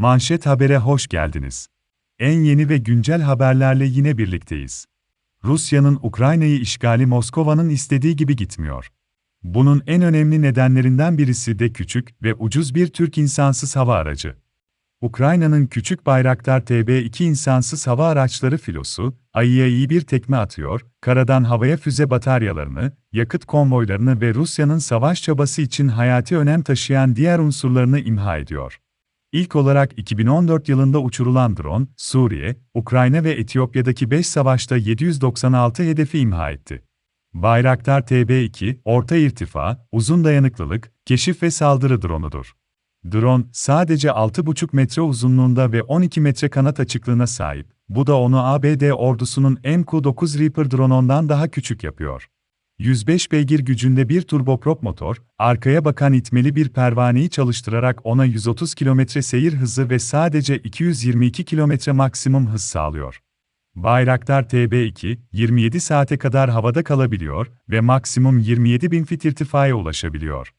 Manşet Haber'e hoş geldiniz. En yeni ve güncel haberlerle yine birlikteyiz. Rusya'nın Ukrayna'yı işgali Moskova'nın istediği gibi gitmiyor. Bunun en önemli nedenlerinden birisi de küçük ve ucuz bir Türk insansız hava aracı. Ukrayna'nın küçük Bayraktar TB2 insansız hava araçları filosu, ayıya iyi bir tekme atıyor, karadan havaya füze bataryalarını, yakıt konvoylarını ve Rusya'nın savaş çabası için hayati önem taşıyan diğer unsurlarını imha ediyor. İlk olarak 2014 yılında uçurulan drone, Suriye, Ukrayna ve Etiyopya'daki 5 savaşta 796 hedefi imha etti. Bayraktar TB2, orta irtifa, uzun dayanıklılık, keşif ve saldırı drone'udur. Drone, sadece 6,5 metre uzunluğunda ve 12 metre kanat açıklığına sahip. Bu da onu ABD ordusunun MQ-9 Reaper drone'undan daha küçük yapıyor. 105 beygir gücünde bir turboprop motor, arkaya bakan itmeli bir pervaneyi çalıştırarak ona 130 km seyir hızı ve sadece 222 km maksimum hız sağlıyor. Bayraktar TB2, 27 saate kadar havada kalabiliyor ve maksimum 27 bin fit irtifaya ulaşabiliyor.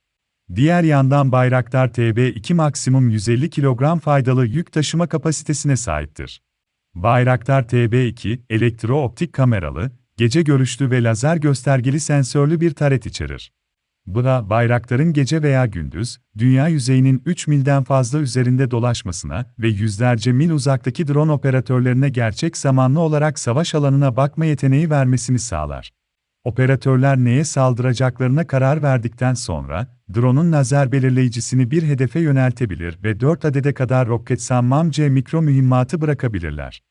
Diğer yandan Bayraktar TB2 maksimum 150 kilogram faydalı yük taşıma kapasitesine sahiptir. Bayraktar TB2, elektro-optik kameralı, gece görüşlü ve lazer göstergeli sensörlü bir taret içerir. Bu da bayrakların gece veya gündüz, dünya yüzeyinin 3 milden fazla üzerinde dolaşmasına ve yüzlerce mil uzaktaki drone operatörlerine gerçek zamanlı olarak savaş alanına bakma yeteneği vermesini sağlar. Operatörler neye saldıracaklarına karar verdikten sonra, drone'un lazer belirleyicisini bir hedefe yöneltebilir ve 4 adede kadar Roketsan C mikro mühimmatı bırakabilirler.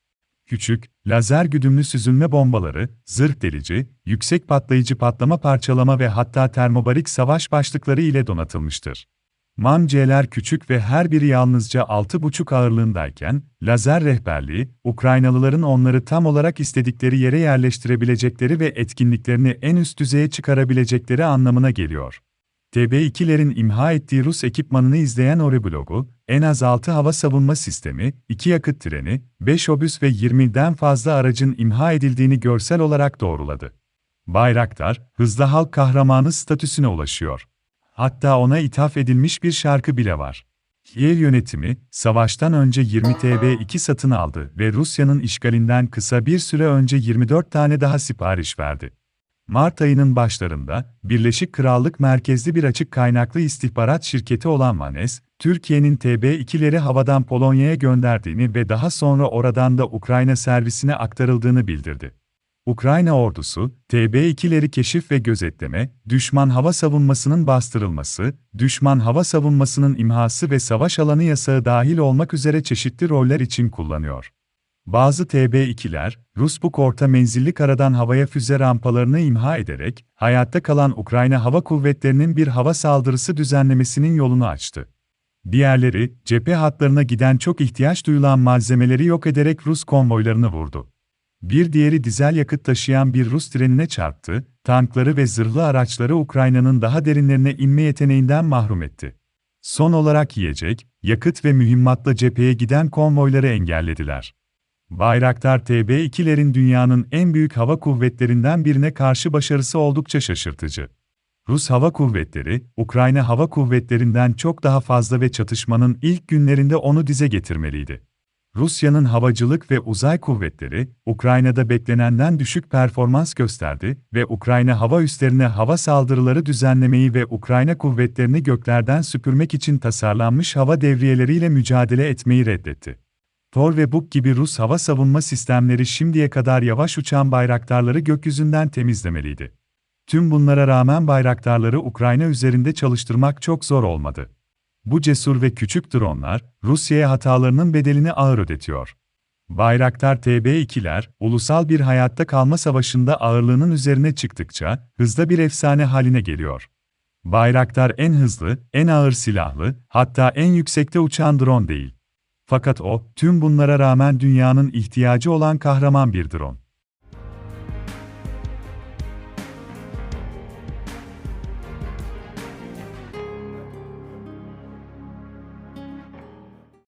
Küçük, lazer güdümlü süzülme bombaları, zırh delici, yüksek patlayıcı patlama parçalama ve hatta termobarik savaş başlıkları ile donatılmıştır. MAM-C'ler küçük ve her biri yalnızca 6,5 ağırlığındayken, lazer rehberliği, Ukraynalıların onları tam olarak istedikleri yere yerleştirebilecekleri ve etkinliklerini en üst düzeye çıkarabilecekleri anlamına geliyor. TB2'lerin imha ettiği Rus ekipmanını izleyen Oreblogu, en az 6 hava savunma sistemi, 2 yakıt treni, 5 obüs ve 20'den fazla aracın imha edildiğini görsel olarak doğruladı. Bayraktar, hızlı halk kahramanı statüsüne ulaşıyor. Hatta ona ithaf edilmiş bir şarkı bile var. Kiev yönetimi, savaştan önce 20 TB2 satın aldı ve Rusya'nın işgalinden kısa bir süre önce 24 tane daha sipariş verdi. Mart ayının başlarında, Birleşik Krallık merkezli bir açık kaynaklı istihbarat şirketi olan Vanes, Türkiye'nin TB2'leri havadan Polonya'ya gönderdiğini ve daha sonra oradan da Ukrayna servisine aktarıldığını bildirdi. Ukrayna ordusu, TB2'leri keşif ve gözetleme, düşman hava savunmasının bastırılması, düşman hava savunmasının imhası ve savaş alanı yasağı dahil olmak üzere çeşitli roller için kullanıyor. Bazı TB2'ler, Rusbuk orta menzilli karadan havaya füze rampalarını imha ederek, hayatta kalan Ukrayna Hava Kuvvetleri'nin bir hava saldırısı düzenlemesinin yolunu açtı. Diğerleri, cephe hatlarına giden çok ihtiyaç duyulan malzemeleri yok ederek Rus konvoylarını vurdu. Bir diğeri dizel yakıt taşıyan bir Rus trenine çarptı, tankları ve zırhlı araçları Ukrayna'nın daha derinlerine inme yeteneğinden mahrum etti. Son olarak yiyecek, yakıt ve mühimmatla cepheye giden konvoyları engellediler. Bayraktar TB2'lerin dünyanın en büyük hava kuvvetlerinden birine karşı başarısı oldukça şaşırtıcı. Rus Hava Kuvvetleri, Ukrayna Hava Kuvvetlerinden çok daha fazla ve çatışmanın ilk günlerinde onu dize getirmeliydi. Rusya'nın havacılık ve uzay kuvvetleri, Ukrayna'da beklenenden düşük performans gösterdi ve Ukrayna hava üslerine hava saldırıları düzenlemeyi ve Ukrayna kuvvetlerini göklerden süpürmek için tasarlanmış hava devriyeleriyle mücadele etmeyi reddetti. Tor ve Buk gibi Rus hava savunma sistemleri şimdiye kadar yavaş uçan bayraktarları gökyüzünden temizlemeliydi. Tüm bunlara rağmen bayraktarları Ukrayna üzerinde çalıştırmak çok zor olmadı. Bu cesur ve küçük dronlar, Rusya'ya hatalarının bedelini ağır ödetiyor. Bayraktar TB2'ler, ulusal bir hayatta kalma savaşında ağırlığının üzerine çıktıkça, hızda bir efsane haline geliyor. Bayraktar en hızlı, en ağır silahlı, hatta en yüksekte uçan drone değil. Fakat o, tüm bunlara rağmen dünyanın ihtiyacı olan kahraman bir drone.